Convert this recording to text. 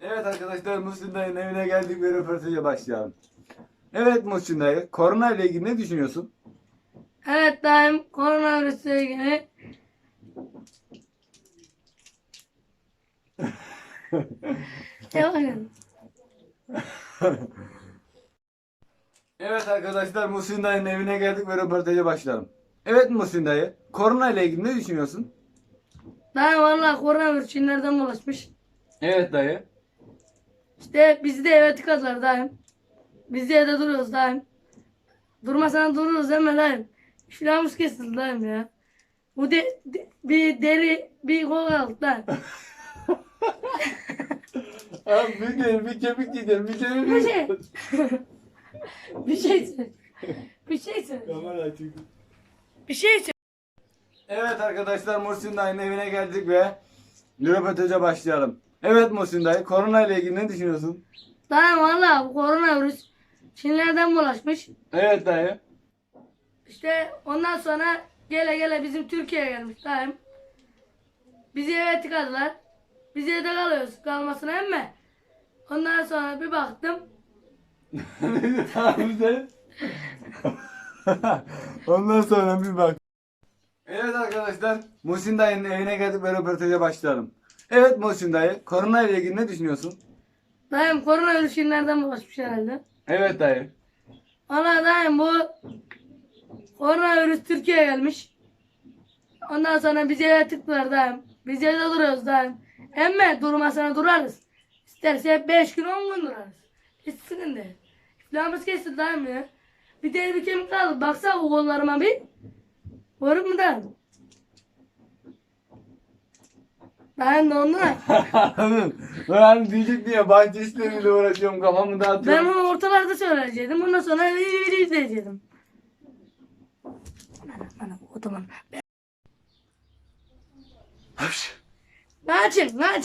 Evet arkadaşlar Muhsin Dayı'nın evine geldik ve röportaja başlayalım. Evet Muhsin Dayı, korona ile ilgili ne düşünüyorsun? Evet daim koronavirüsle ilgili Devam edin. Evet arkadaşlar Muhsin Dayı'nın evine geldik ve röportaja başlayalım. Evet Muhsin Dayı, korona ile ilgili ne düşünüyorsun? Daim valla koronavirüs Çinlerden bulaşmış. Evet dayı. İşte bizi de eve tıkadılar daim. Biz de evde duruyoruz daim. Durmasana dururuz deme daim. Şuramız kesildi daim ya. Bu de, de- bir deri bir kol aldık daim. Abi bir değil, bir kemik diyeceğim, bir kemik Bir şey. bir şey söyle. Bir şey söyle. Kamera açık. Bir şey söyle. Evet arkadaşlar Muhsin Dayı'nın evine geldik ve röportaja başlayalım. Evet Muhsin Dayı, korona ile ilgili ne düşünüyorsun? Daim valla bu koronavirüs Çinlerden bulaşmış. Evet dayı. İşte ondan sonra gele gele bizim Türkiye'ye gelmiş daim. Bizi eve tıkadılar. Biz evde kalıyoruz kalmasına emme. Ondan sonra bir baktım. tamam sen. Ondan sonra bir bak. Evet arkadaşlar, Muhsin Dayı'nın evine geldik ve röportaja başlayalım. Evet Muhsin Dayı, korona ile ilgili ne düşünüyorsun? Daim koronavirüs Çinlerden bulaşmış herhalde. Evet dayı. Valla daim bu koronavirüs Türkiye'ye gelmiş. Ondan sonra bizi eve tıktılar daim. Biz evde duruyoruz daim. Emme durmasına durarız. İsterse 5 gün 10 gün durarız. Hiç sıkıntı değil. İflahımız kesildi daim ya. Bir deri bir kemik kaldı. Baksana o kollarıma bir. Görür mü Daim dondu da. ben diyecek diye bahçe işleriyle uğraşıyorum kafamı Ben dağıtıyorum. onu ortalarda söyleyecektim. Ondan sonra izleyecektim. Bana, bana o zaman. Hapş. Kaçın, kaç.